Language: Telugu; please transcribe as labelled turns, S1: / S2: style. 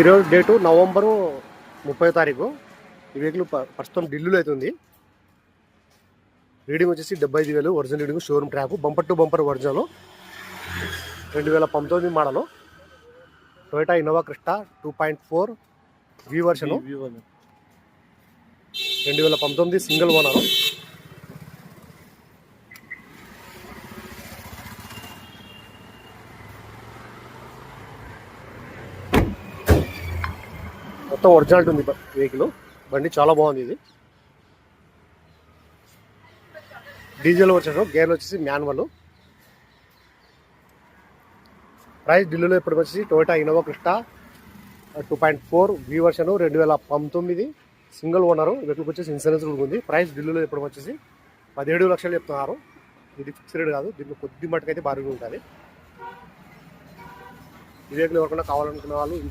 S1: ఈరోజు డేటు నవంబరు ముప్పై తారీఖు. ఈ వెహికల్ ప్రస్తుతం ఢిల్లీలో అయితే ఉంది రీడింగ్ వచ్చేసి డెబ్బై ఐదు వేలు. Original reading showroom track bumper to bumper original. రెండు వేల పంతొమ్మిది model. Toyota Innova Crysta two point four V version రెండు వేల పంతొమ్మిది సింగిల్ ఓనర్. మొత్తం ఒరిజినల్ ఉంది వెహికల్ బండి చాలా బాగుంది ఇది. డీజిల్ వచ్చాను గేర్లు వచ్చేసి మాన్యువల్ ప్రైస్ ఢిల్లీలో ఇప్పుడు వచ్చేసి Toyota Innova Crysta two point four V version రెండు వేల పంతొమ్మిది. సింగిల్ ఓనరు వీటికి వచ్చేసి ఇన్సూరెన్స్ కూడా ఉంది. ప్రైస్ ఢిల్లీలో ఇప్పుడు వచ్చేసి పదిహేడు లక్షలు చెప్తున్నారు. ఇది ఫిక్స్ రేట్ కాదు దీంట్లో కొద్ది మట్టుకైతే భారీగా ఉంటుంది. ఈ ఎవరికైనా కావాలనుకున్న వాళ్ళు ఇంట్రెస్ట్